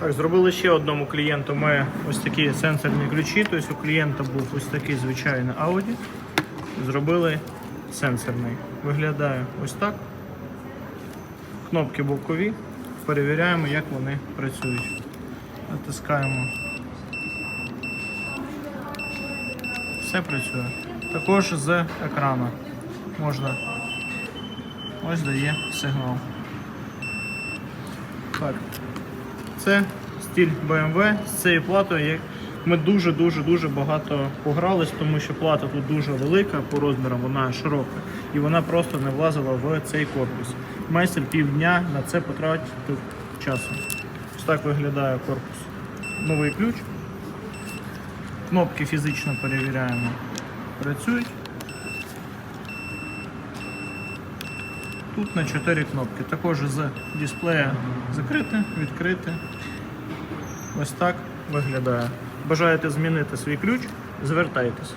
Так, зробили ще одному клієнту ми ось такі сенсорні ключі. Тобто у клієнта був ось такий звичайний Audi. Зробили сенсорний. Виглядає ось так. Кнопки бокові. Перевіряємо, як вони працюють. Натискаємо. Все працює. Також з екрану можна. Ось дає сигнал. Так. Це стиль BMW з цією платою. Ми дуже-дуже-дуже багато погрались, тому що плата тут дуже велика по розмірам, вона широка і вона просто не влазила в цей корпус. Майстер півдня на це потратив часу. Ось так виглядає корпус. Новий ключ. Кнопки фізично перевіряємо. Працюють. Тут на 4 кнопки. Також з дисплея закрити, відкрити. Ось так виглядає. Бажаєте змінити свій ключ? Звертайтесь.